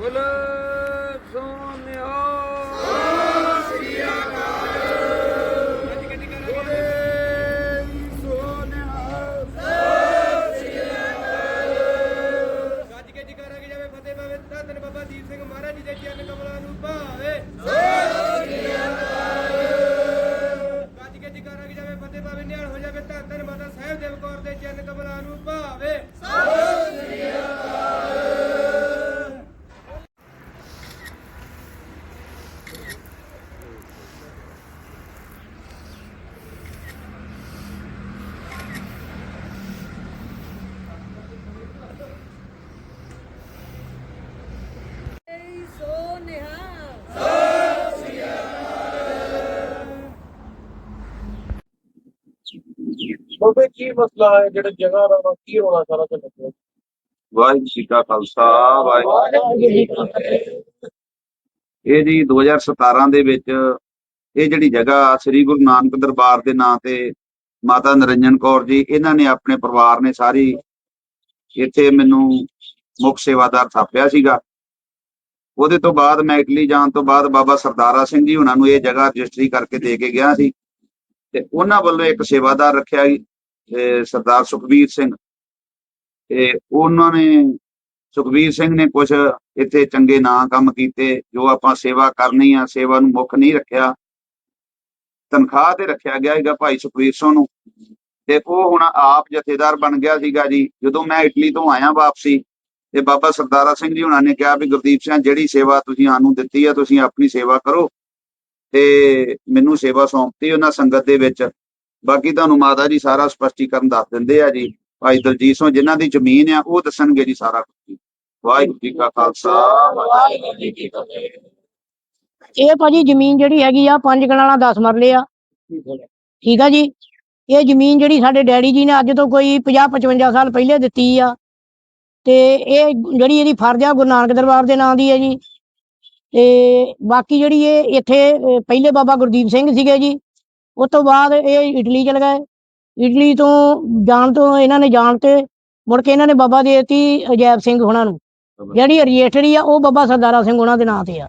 ਬੋਲ ਪਾਵੇ ਧੰਨ ਬਾਬਾ ਦੀਪ ਸਿੰਘ ਮਹਾਰਾਜ ਜੀ ਦੇ ਚਰਨ ਕਮਲਾਂ ਨੂੰ ਭਾਵੇ ਗੱਜ ਕੇ ਜਕਾਰਾ ਕਿ ਜਾਵੇ ਫਤਿਹ ਪਾਵੇ ਨਿਹਾਲ ਹੋ ਜਾਵੇ ਧੰਨ ਧੰਨ ਮਾਤਾ ਸਾਹਿਬ ਦੇਵ ਕੌਰ ਦੇ ਚਰਨ ਕਮਲਾਂ ਨੂੰ ਭਾਵੇ ਸੋ ਨਿਹਾਲ ਬਾਬੇ ਕੀ ਮਸਲਾ ਹੈ? ਜਿਹੜੇ ਜਗ੍ਹਾ ਦਾ ਕੀ ਹੋਣਾ ਸਾਰਾ ਤੇ ਮਸਲਾ ਵਾਹਿਗੁਰੂ ਜੀ ਕਾ ਖਾਲਸਾ ਵਾਹਿਗੁਰੂ ਜੀ ਕੀ ਫਤਿਹ। ਇਹ ਜੀ 2017 ਦੇ ਵਿੱਚ ਇਹ ਜਿਹੜੀ ਜਗ੍ਹਾ ਸ੍ਰੀ ਗੁਰੂ ਨਾਨਕ ਦਰਬਾਰ ਦੇ ਨਾਂ ਤੇ ਮਾਤਾ ਨਰਿੰਜਨ ਕੌਰ ਜੀ ਇਹਨਾਂ ਨੇ ਆਪਣੇ ਪਰਿਵਾਰ ਨੇ ਸਾਰੀ ਇੱਥੇ ਮੈਨੂੰ ਮੁੱਖ ਸੇਵਾਦਾਰ ਥਾਪਿਆ ਸੀਗਾ। ਉਹਦੇ ਤੋਂ ਬਾਅਦ ਮੈਂ ਇਟਲੀ ਜਾਣ ਤੋਂ ਬਾਅਦ ਬਾਬਾ ਸਰਦਾਰਾ ਸਿੰਘ ਜੀ ਉਹਨਾਂ ਨੂੰ ਇਹ ਜਗ੍ਹਾ ਰਜਿਸਟਰੀ ਕਰਕੇ ਦੇ ਕੇ ਗਿਆ ਸੀ। ਤੇ ਉਹਨਾਂ ਵੱਲੋਂ ਇੱਕ ਸੇਵਾਦਾਰ ਰੱਖਿਆ ਸਰਦਾਰ ਸੁਖਬੀਰ ਸਿੰਘ। ਤੇ ਉਹਨਾਂ ਨੇ, ਸੁਖਬੀਰ ਸਿੰਘ ਨੇ ਕੁਝ ਇੱਥੇ ਚੰਗੇ ਨਾਂ ਕੰਮ ਕੀਤੇ, ਜੋ ਆਪਾਂ ਸੇਵਾ ਕਰਨੀ ਆ, ਸੇਵਾ ਨੂੰ ਮੁੱਖ ਨਹੀਂ ਰੱਖਿਆ। ਤਨਖਾਹ ਤੇ ਰੱਖਿਆ ਗਿਆ ਹੈਗਾ ਭਾਈ ਸੁਖਬੀਰ ਸਿੰਘ ਨੂੰ। ਤੇ ਉਹ ਹੁਣ ਆਪ ਜਥੇਦਾਰ ਬਣ ਗਿਆ ਸੀਗਾ ਜੀ। ਜਦੋਂ ਮੈਂ ਇਟਲੀ ਤੋਂ ਆਇਆ ਵਾਪਸੀ, ਤੇ ਬਾਬਾ ਸਰਦਾਰਾ ਸਿੰਘ ਜੀ ਉਹਨਾਂ ਨੇ ਕਿਹਾ ਵੀ ਗੁਰਦੀਪ ਸਿੰਘ, ਜਿਹੜੀ ਸੇਵਾ ਤੁਸੀਂ ਸਾਨੂੰ ਦਿੱਤੀ ਆ, ਤੁਸੀਂ ਆਪਣੀ ਸੇਵਾ ਕਰੋ। ਤੇ ਮੈਨੂੰ ਸੇਵਾ ਸੌਂਪਤੀ ਉਹਨਾਂ ਸੰਗਤ ਦੇ ਵਿੱਚ। ਬਾਕੀ ਤੁਹਾਨੂੰ ਮਾਤਾ ਜੀ ਸਾਰਾ ਸਪਸ਼ਟੀਕਰਨ ਦੱਸ ਦਿੰਦੇ ਆ ਜੀ। ਭਾਈ ਦਲਜੀਤ ਸਿੰਘ, ਜਿਨ੍ਹਾਂ ਦੀ ਜ਼ਮੀਨ ਆ, ਉਹ ਦੱਸਣਗੇ ਜੀ ਸਾਰਾ ਕੁਝ ਵਾਹਿਗੁਰੂ ਜੀ ਕਾ ਖਾਲਸਾ, ਵਾਹਿਗੁਰੂ ਜੀ ਕੀ ਫਤਿਹ। ਇਹ ਭਾਜੀ ਜ਼ਮੀਨ ਜਿਹੜੀ ਹੈਗੀ ਆ, ਪੰਜ ਕਨਾਲਾਂ 10 ਮਰਲੇ ਆ। ਠੀਕ ਆ ਜੀ? ਇਹ ਜ਼ਮੀਨ ਜਿਹੜੀ ਸਾਡੇ ਡੈਡੀ ਜੀ ਨੇ ਅੱਜ ਤੋਂ ਕੋਈ 50 55 ਸਾਲ ਪਹਿਲੇ ਦਿੱਤੀ ਆ। ਤੇ ਇਹ ਜਿਹੜੀ ਇਹਦੀ ਫਰਜ਼ ਆ, ਗੁਰੂ ਨਾਨਕ ਦਰਬਾਰ ਦੇ ਨਾਂ ਦੀ ਹੈ ਜੀ। ਤੇ ਬਾਕੀ ਜਿਹੜੀ ਇਹ ਇੱਥੇ ਪਹਿਲੇ ਬਾਬਾ ਗੁਰਦੀਪ ਸਿੰਘ ਸੀਗੇ ਜੀ। ਉਸ ਤੋਂ ਬਾਅਦ ਇਹ ਇਟਲੀ ਚਲ ਗਏ। ਇਟਲੀ ਤੋਂ ਜਾਣ ਤੋਂ ਇਹਨਾਂ ਨੇ ਜਾਣ ਤੇ ਮੁੜ ਕੇ ਇਹਨਾਂ ਨੇ ਬਾਬਾ ਦੇ ਦਿੱਤੀ ਅਜੈਬ ਸਿੰਘ ਹੋਣਾ ਨੂੰ। ਜਿਹੜੀ ਰਜਿਸਟਰੀ ਆ ਉਹ ਬਾਬਾ ਸਰਦਾਰਾ ਸਿੰਘ ਹੋਣਾ ਦੇ ਨਾਂ ਤੇ ਆ।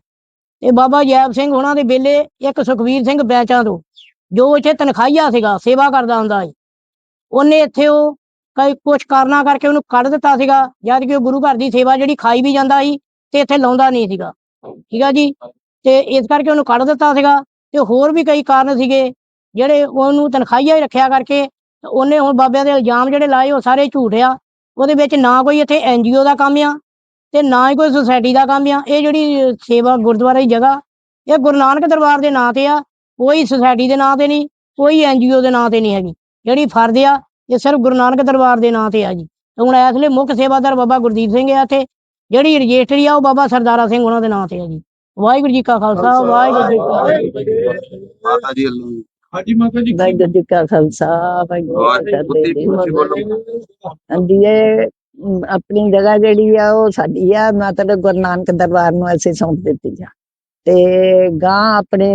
ਤੇ ਬਾਬਾ ਜੈਬ ਸਿੰਘ ਉਹਨਾਂ ਦੇ ਵੇਲੇ ਇੱਕ ਸੁਖਵੀਰ ਸਿੰਘ ਬੈਚਾਂ ਤੋਂ ਜੋ ਇੱਥੇ ਤਨਖਾਹੀਆ ਸੀਗਾ ਸੇਵਾ ਕਰਦਾ ਹੁੰਦਾ ਸੀ। ਉਹਨੇ ਇੱਥੇ ਉਹ ਕਈ ਕੁਝ ਕਾਰਨਾਂ ਕਰਕੇ ਉਹਨੂੰ ਕੱਢ ਦਿੱਤਾ ਸੀਗਾ ਜਦ ਕਿ ਉਹ ਗੁਰੂ ਘਰ ਦੀ ਸੇਵਾ ਜਿਹੜੀ ਖਾਈ ਵੀ ਜਾਂਦਾ ਸੀ ਤੇ ਇੱਥੇ ਲਾਉਂਦਾ ਨਹੀਂ ਸੀਗਾ। ਠੀਕ ਆ ਜੀ? ਤੇ ਇਸ ਕਰਕੇ ਉਹਨੂੰ ਕੱਢ ਦਿੱਤਾ ਸੀਗਾ। ਤੇ ਹੋਰ ਵੀ ਕਈ ਕਾਰਨ ਸੀਗੇ। ਜਿਹੜੇ ਉਹਨੂੰ ਤਨਖਾਹੀਆ ਹੀ ਰੱਖਿਆ ਕਰਕੇ ਤੇ ਉਹਨੇ ਹੁਣ ਬਾਬਿਆਂ ਦੇ ਇਲਜ਼ਾਮ ਜਿਹੜੇ ਲਾਏ ਉਹ ਸਾਰੇ ਝੂਠ ਆ। ਉਹਦੇ ਵਿੱਚ ਨਾ ਕੋਈ ਇੱਥੇ ਐਨਜੀਓ ਦਾ ਕੰਮ ਆ ਤੇ ਨਾ ਹੀ ਕੋਈ ਸੁਸਾਇਟੀ ਦਾ ਕੰਮ ਆ। ਇਹ ਜਿਹੜੀ ਸੇਵਾ ਗੁਰਦੁਆਰਾ ਦੀ ਜਗ੍ਹਾ ਇਹ ਗੁਰੂ ਨਾਨਕ ਦਰਬਾਰ ਦੇ ਨਾਂ ਤੇ ਆ। ਕੋਈ ਸੁਸਾਇਟੀ ਦੇ ਨਾਂ ਤੇ ਨਹੀਂ ਕੋਈ ਐਨਜੀਓ ਦੇ ਨਾਂ ਤੇ ਨਹੀਂ ਹੈਗੀ। ਜਿਹੜੀ ਫਰਜ਼ ਆ ਇਹ ਸਿਰਫ ਗੁਰੂ ਨਾਨਕ ਦਰਬਾਰ ਦੇ ਨਾਂ ਤੇ ਆ ਜੀ। ਹੁਣ ਇਸ ਲਈ ਮੁੱਖ ਸੇਵਾਦਾਰ ਬਾਬਾ ਗੁਰਦੀਪ ਸਿੰਘ ਆ ਇੱਥੇ। ਜਿਹੜੀ ਰਜਿਸਟਰੀ ਆ ਉਹ ਬਾਬਾ ਸਰਦਾਰਾ ਸਿੰਘ ਉਹਨਾਂ ਦੇ ਨਾਂ ਤੇ ਆ ਜੀ। ਵਾਹਿਗੁਰੂ ਜੀ ਕਾ ਖਾਲਸਾ ਵਾਹਿਗੁਰੂ ਜੀ ਕੀ ਫਤਿਹ। ਮਾਤਾ ਜੀ ਵੱਲੋਂ ਹਾਂਜੀ ਮਾਤਾ ਜੀ ਵਾਹਿਗੁਰੂ ਜੀ ਕਾ ਖਾਲਸਾ ਵਾਹਿਗੁਰੂ ਜੀ ਕੀ ਜੀ ਫਤਿਹ। ਫਤਿਹ ਹਾਂਜੀ ਇਹ ਅਮ, ਆਪਣੀ ਜਗ੍ਹਾ ਜਿਹੜੀ ਆ ਉਹ ਸਾਡੀ ਆ। ਮਤਲਬ ਗੁਰੂ ਨਾਨਕ ਦਰਬਾਰ ਨੂੰ ਅਸੀਂ ਸੌਂਪ ਦਿੱਤੀ ਆ। ਤੇ ਗਾਂ ਆਪਣੇ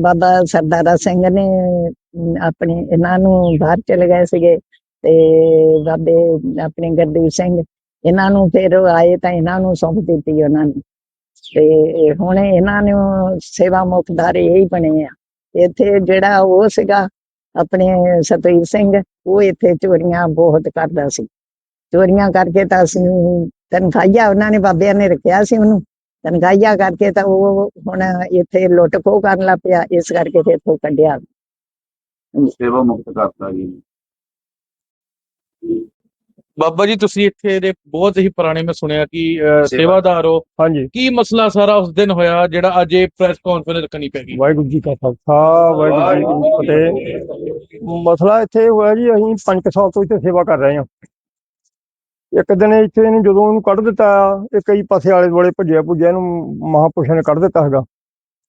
ਬਾਬਾ ਸਰਦਾਰਾ ਸਿੰਘ ਨੇ ਅਮ, ਆਪਣੇ ਇਹਨਾਂ ਨੂੰ ਬਾਹਰ ਚਲੇ ਗਏ ਸੀਗੇ। ਤੇ ਬਾਬੇ ਆਪਣੇ ਗੁਰਦੀਪ ਸਿੰਘ ਇਹਨਾਂ ਨੂੰ ਫਿਰ ਉਹ ਆਏ ਤਾਂ ਇਹਨਾਂ ਨੂੰ ਸੌਂਪ ਦਿੱਤੀ ਉਹਨਾਂ ਨੇ। ਤੇ ਹੁਣ ਇਹਨਾਂ ਨੂੰ ਸੇਵਾ ਮੁਖਦਾਰ ਇਹ ਹੀ ਬਣੇ ਆ। ਇੱਥੇ ਜਿਹੜਾ ਉਹ ਸੀਗਾ, ਆਪਣੇ ਸਤਵੀਰ ਸਿੰਘ, ਉਹ ਇੱਥੇ ਚੋਰੀਆਂ ਬਹੁਤ ਕਰਦਾ ਸੀ। ਚੋਰੀਆਂ ਕਰਕੇ ਤਾਂ ਅਸੀਂ ਤਨਖਾਹੀਆ ਉਹਨਾਂ ਨੇ, ਬਾਬਿਆਂ ਨੇ ਰੱਖਿਆ ਸੀ ਉਹਨੂੰ। ਤਨਖਾਹੀਆ ਕਰਕੇ ਤਾਂ ਉਹ ਹੁਣ ਇੱਥੇ ਲੁੱਟ ਖੋਹ ਕਰਨ ਲੱਗ ਪਿਆ, ਇਸ ਕਰਕੇ ਫਿਰ ਇੱਥੋਂ ਕੱਢਿਆ। ਸੇਵਾ ਮੁਕਤ ਕਰਤਾ ਜੀ। ਬਾਬਾ ਜੀ ਤੁਸੀਂ ਇੱਥੇ ਦੇ ਬਹੁਤ ਹੀ ਪੁਰਾਣੇ ਮੈਂ ਸੁਣਿਆ ਕਿ ਅਹ, ਸੇਵਾਦਾਰ ਹੋ। ਹਾਂਜੀ। ਕੀ ਮਸਲਾ ਸਾਰਾ ਉਸ ਦਿਨ ਹੋਇਆ ਜਿਹੜਾ ਅੱਜ ਇਹ ਪ੍ਰੈਸ ਕਾਨਫਰੰਸ ਰੱਖਣੀ ਪੈ ਗਈ? ਵਾਹਿਗੁਰੂ ਜੀ ਕਾ ਖਾਲਸਾ ਵਾਹਿਗੁਰੂ ਜੀ ਕੀ ਫਤਿਹ। ਮਸਲਾ ਇੱਥੇ ਹੋਇਆ ਜੀ ਅਸੀਂ 5 ਸਾਲ ਤੋਂ ਇੱਥੇ ਸੇਵਾ ਕਰ ਰਹੇ ਹਾਂ। ਇੱਕ ਦਿਨ ਇੱਥੇ ਇਹਨੂੰ ਜਦੋਂ ਉਹਨੂੰ ਕੱਢ ਦਿੱਤਾ ਇਹ ਕਈ ਪਾਸੇ ਆਲੇ ਦੁਆਲੇ ਭੱਜਿਆ ਭੁੱਜਿਆ ਇਹਨੂੰ ਮਹਾਪੁਰਸ਼ਾਂ ਨੇ ਕੱਢ ਦਿੱਤਾ ਹੈਗਾ।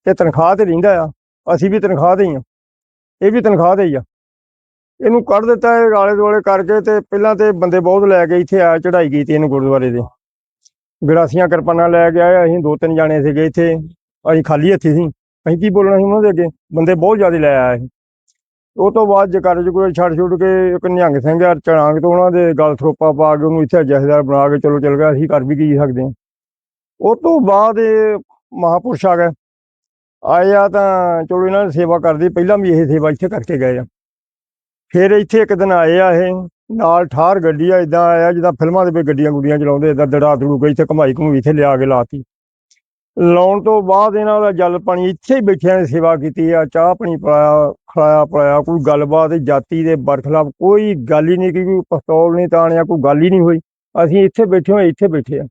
ਤੇ ਤਨਖਾਹ ਤੇ ਰਹਿੰਦਾ ਆ ਅਸੀਂ ਵੀ ਤਨਖਾਹ ਤੇ ਹੀ ਆ ਇਹ ਵੀ ਤਨਖਾਹ ਤੇ ਹੀ ਆ। ਇਹਨੂੰ ਕੱਢ ਦਿੱਤਾ ਇਹ ਆਲੇ ਦੁਆਲੇ ਕਰਕੇ ਤੇ ਪਹਿਲਾਂ ਤੇ ਬੰਦੇ ਬਹੁਤ ਲੈ ਕੇ ਇੱਥੇ ਆ ਚੜਾਈ ਕੀਤੀ ਇਹਨੂੰ ਗੁਰਦੁਆਰੇ ਦੇ ਗੜਾਸੀਆਂ ਕਿਰਪਾਨਾਂ ਲੈ ਕੇ ਆਏ ਅਸੀਂ ਦੋ ਤਿੰਨ ਜਾਣੇ ਸੀਗੇ ਇੱਥੇ। ਅਸੀਂ ਖਾਲੀ ਹੱਥੀ ਸੀ। ਅਸੀਂ ਕੀ ਬੋਲਣਾ ਸੀ ਉਹਨਾਂ ਦੇ ਅੱਗੇ? ਬੰਦੇ ਬਹੁਤ ਜ਼ਿਆਦਾ ਲੈ ਆਏ ਸੀ ਉਹ ਤੋਂ ਬਾਅਦ ਜਕਾਰ ਚ ਛੱਡ ਛੁੱਟ ਕੇ ਇੱਕ ਨਿਹੰਗ ਸਿੰਘ ਆ ਚੜਾਂਗ ਤੋਂ ਉਹਨਾਂ ਦੇ ਗਲ ਥਰੋਪਾ ਪਾ ਕੇ ਉਹਨੂੰ ਇੱਥੇ ਜਥੇਦਾਰ ਬਣਾ ਕੇ ਚਲੋ ਚੱਲ ਗਿਆ, ਅਸੀਂ ਕਰ ਵੀ ਕੀ ਸਕਦੇ ਹਾਂ। ਉਹ ਤੋਂ ਬਾਅਦ ਇਹ ਮਹਾਪੁਰਸ਼ ਆ ਗਏ ਆਏ ਆ ਤਾਂ ਚਲੋ ਇਹਨਾਂ ਨੇ ਸੇਵਾ ਕਰਦੇ, ਪਹਿਲਾਂ ਵੀ ਇਹ ਸੇਵਾ ਇੱਥੇ ਕਰਕੇ ਗਏ ਆ। ਫਿਰ ਇੱਥੇ ਇੱਕ ਦਿਨ ਆਏ ਆ ਇਹ, ਨਾਲ ਠਾਰ ਗੱਡੀ ਆ ਇਦਾਂ ਆਇਆ ਜਿੱਦਾਂ ਫਿਲਮਾਂ ਦੇ ਵਿੱਚ ਗੱਡੀਆਂ ਗੁੱਡੀਆਂ ਚਲਾਉਂਦੇ ਇਦਾਂ ਦੜਾ ਦੜੂ ਕੇ ਇੱਥੇ ਘਮਾਈ ਘਮੂਈ ਇੱਥੇ ਲਿਆ ਕੇ ਲਾਤੀ। ਲਾਉਣ ਤੋਂ ਬਾਅਦ ਇਹਨਾਂ ਦਾ ਜਲ ਪਾਣੀ ਇੱਥੇ ਹੀ ਬੈਠਿਆਂ ਨੇ ਸੇਵਾ ਕੀਤੀ ਆ, ਚਾਹ ਪਾਣੀ ਪਿਲਾਇਆ, ਖਲਾਇਆ ਪਿਲਾਇਆ, ਕੋਈ ਗੱਲਬਾਤ ਜਾਤੀ ਦੇ ਬਰਖਲਾਫ ਕੋਈ ਗੱਲ ਹੀ ਨਹੀਂ ਕਿ ਕੋਈ ਪਿਸਤੌਲ ਨਹੀਂ ਤਾਣਿਆ, ਕੋਈ ਗੱਲ ਹੀ ਨਹੀਂ ਹੋਈ। ਅਸੀਂ ਇੱਥੇ ਬੈਠੇ ਹੋਏ, ਇੱਥੇ ਬੈਠੇ ਆ।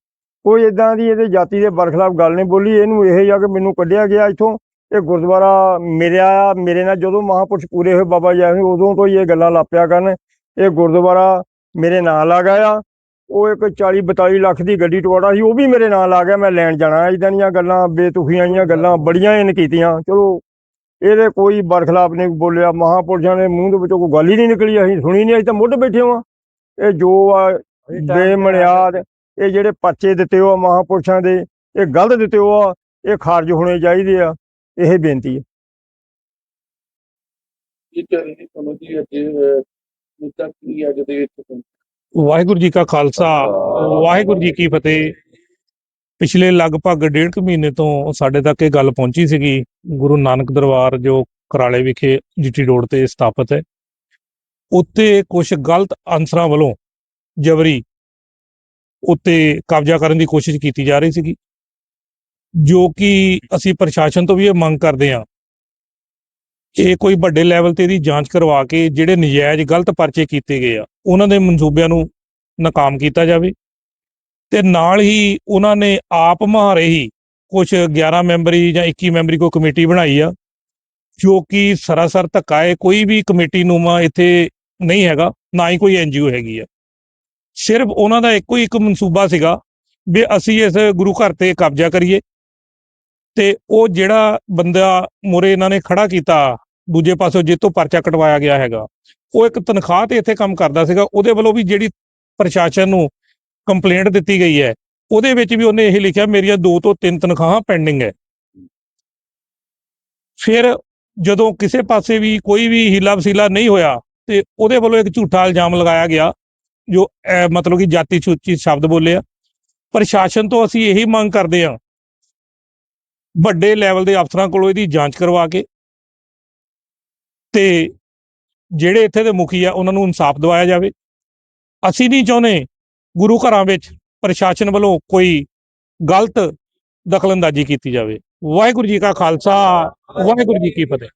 ਕੋਈ ਇਦਾਂ ਦੀ ਇਹਦੇ ਜਾਤੀ ਦੇ ਬਰਖਲਾਫ ਗੱਲ ਨਹੀਂ ਬੋਲੀ, ਇਹਨੂੰ ਇਹ ਜਾ ਕੇ ਮੈਨੂੰ ਕੱਢਿਆ ਗਿਆ ਇੱਥੋਂ। ਇਹ ਗੁਰਦੁਆਰਾ ਮੇਰਿਆ ਮੇਰੇ ਨਾਲ ਜਦੋਂ ਮਹਾਂਪੁਰਸ਼ ਪੂਰੇ ਹੋਏ ਬਾਬਾ ਜੀ ਆਏ ਉਦੋਂ ਤੋਂ ਹੀ ਇਹ ਗੱਲਾਂ ਲਾਪਿਆ ਕਰਨ। ਇਹ ਗੁਰਦੁਆਰਾ ਮੇਰੇ ਨਾਲ ਆ ਗਿਆ ਆ। ਉਹ ਇੱਕ 40 42 ਲੱਖ ਦੀ ਗੱਡੀ ਟਵਾੜਾ ਸੀ ਉਹ ਵੀ ਮੇਰੇ ਨਾਲ ਆ ਗਿਆ। ਮੈਂ ਲੈਣ ਜਾਣਾ ਇਦਾਂ ਦੀਆਂ ਗੱਲਾਂ ਬੇਤੁਖੀਆਂ ਜੀਆਂ ਗੱਲਾਂ ਬੜੀਆਂ ਇਹਨ ਕੀਤੀਆਂ। ਚਲੋ ਇਹਦੇ ਕੋਈ ਬਰਖਲਾਫ ਨਹੀਂ ਬੋਲਿਆ। ਮਹਾਂਪੁਰਸ਼ਾਂ ਦੇ ਮੂੰਹ ਦੇ ਵਿੱਚੋਂ ਕੋਈ ਗੱਲ ਹੀ ਨਹੀਂ ਨਿਕਲੀ। ਅਸੀਂ ਸੁਣੀ ਨਹੀਂ ਅਸੀਂ ਤਾਂ ਮੁੱਢ ਬੈਠੇ ਹਾਂ। ਇਹ ਜੋ ਆ ਬੇਮਣਿਆਦ ਇਹ ਜਿਹੜੇ ਪਰਚੇ ਦਿੱਤੇ ਹੋ ਮਹਾਂਪੁਰਸ਼ਾਂ ਦੇ ਇਹ ਗਲਤ ਦਿੱਤੇ ਹੋ ਇਹ ਖਾਰਜ ਹੋਣੇ ਚਾਹੀਦੇ ਆ। ਇਹ ਬੇਨਤੀ ਹੈ। ਕੀ ਕਰਨੀ ਤੁਹਾਨੂੰ ਜੀ ਅੱਜ ਮੁੱਦਾ ਕੀ ਅੱਜ ਦੇ ਵਿੱਚ ਵਾਹਿਗੁਰੂ ਜੀ ਕਾ ਖਾਲਸਾ ਵਾਹਿਗੁਰੂ ਜੀ ਕੀ ਫਤਿਹ। ਪਿਛਲੇ ਲਗਭਗ ਡੇਢ ਕੁ ਮਹੀਨੇ ਤੋਂ ਸਾਡੇ ਤੱਕ ਇਹ ਗੱਲ ਪਹੁੰਚੀ ਸੀਗੀ ਗੁਰੂ ਨਾਨਕ ਦਰਬਾਰ ਜੋ ਕਰਾਲੇ ਵਿਖੇ ਜੀਟੀ ਰੋਡ ਤੇ ਸਥਾਪਿਤ ਹੈ। ਉੱਤੇ ਕੁਝ ਗਲਤ ਅਨਸਰਾਂ ਵੱਲੋਂ ਜਬਰੀ ਉੱਤੇ ਕਬਜ਼ਾ ਕਰਨ ਦੀ ਕੋਸ਼ਿਸ਼ ਕੀਤੀ ਜਾ ਰਹੀ ਸੀਗੀ। ਜੋ ਕਿ ਅਸੀਂ ਪ੍ਰਸ਼ਾਸਨ ਤੋਂ ਵੀ ਇਹ ਮੰਗ ਕਰਦੇ ਹਾਂ। ਇਹ ਕੋਈ ਵੱਡੇ ਲੈਵਲ ਤੇ ਇਹਦੀ ਜਾਂਚ ਕਰਵਾ ਕੇ ਜਿਹੜੇ ਨਜਾਇਜ਼ ਗਲਤ ਪਰਚੇ ਕੀਤੇ ਗਏ ਆ, ਉਹਨਾਂ ਦੇ ਮਨਸੂਬਿਆਂ ਨੂੰ ਨਾਕਾਮ ਕੀਤਾ ਜਾਵੇ ਤੇ ਨਾਲ ਹੀ ਉਹਨਾਂ ਨੇ ਆਪ ਮਹਾਰੇ ਹੀ ਕੁਝ 11 ਮੈਂਬਰੀ ਜਾਂ 21 ਮੈਂਬਰੀ ਕੋਈ ਕਮੇਟੀ ਬਣਾਈ ਆ, ਜੋ ਕਿ ਸਰਾਸਰ ਧੱਕਾ ਹੈ, ਕੋਈ ਵੀ ਕਮੇਟੀ ਨੂਮਾ ਇੱਥੇ ਨਹੀਂ ਹੈਗਾ, ਨਾ ਹੀ ਕੋਈ ਐਨਜੀਓ ਹੈਗੀ ਆ। ਸਿਰਫ ਉਹਨਾਂ ਦਾ ਇੱਕੋ ਹੀ ਇੱਕ ਮਨਸੂਬਾ ਸੀਗਾ ਵੀ ਅਸੀਂ ਇਸ ਗੁਰੂ ਘਰ ਤੇ ਕਬਜ਼ਾ ਕਰੀਏ ਤੇ ਉਹ ਜਿਹੜਾ ਬੰਦਾ ਮੁਰੇ ਇਹਨਾਂ ਨੇ ਖੜਾ ਕੀਤਾ, ਦੂਜੇ ਪਾਸੋਂ ਜਿੱਤੋਂ ਪਰਚਾ ਕਟਵਾਇਆ ਗਿਆ ਹੈਗਾ, ਉਹ ਇੱਕ ਤਨਖਾਹ ਤੇ ਇੱਥੇ ਕੰਮ ਕਰਦਾ ਸੀਗਾ, ਉਹਦੇ ਵੱਲੋਂ ਵੀ ਜਿਹੜੀ ਪ੍ਰਸ਼ਾਸਨ ਨੂੰ ਕੰਪਲੇਂਟ ਦਿੱਤੀ ਗਈ ਹੈ, ਉਹਦੇ ਵਿੱਚ ਵੀ ਉਹਨੇ ਇਹ ਲਿਖਿਆ, ਮੇਰੀਆਂ ਦੋ ਤੋਂ ਤਿੰਨ ਤਨਖਾਹਾਂ ਪੈਂਡਿੰਗ ਹੈ। ਫਿਰ ਜਦੋਂ ਕਿਸੇ ਪਾਸੇ ਵੀ ਕੋਈ ਵੀ ਹੀਲਾ ਵਸੀਲਾ ਨਹੀਂ ਹੋਇਆ, ਤੇ ਉਹਦੇ ਵੱਲੋਂ ਇੱਕ ਝੂਠਾ ਇਲਜ਼ਾਮ ਲਗਾਇਆ ਗਿਆ, ਜੋ ਮਤਲਬ ਕਿ ਜਾਤੀ ਸੂਚੀ ਸ਼ਬਦ ਬੋਲੇ ਆ ਪ੍ਰਸ਼ਾਸਨ ਤੋਂ ਅਸੀਂ ਇਹੀ ਮੰਗ ਕਰਦੇ ਹਾਂ ਵੱਡੇ ਲੈਵਲ ਦੇ ਅਫਸਰਾਂ ਕੋਲੋਂ ਇਹਦੀ ਜਾਂਚ ਕਰਵਾ ਕੇ ਤੇ ਜਿਹੜੇ ਇੱਥੇ ਦੇ ਮੁਖੀ ਆ, ਉਹਨਾਂ ਨੂੰ ਇਨਸਾਫ ਦਿਵਾਇਆ ਜਾਵੇ। ਅਸੀਂ ਨਹੀਂ ਚਾਹੁੰਦੇ ਗੁਰੂ ਘਰਾਂ ਵਿੱਚ ਪ੍ਰਸ਼ਾਸਨ ਵੱਲੋਂ ਕੋਈ ਗਲਤ ਦਖਲਅੰਦਾਜ਼ੀ ਕੀਤੀ ਜਾਵੇ। ਵਾਹਿਗੁਰੂ ਜੀ ਕਾ ਖਾਲਸਾ, ਵਾਹਿਗੁਰੂ ਜੀ ਕੀ ਫਤਿਹ।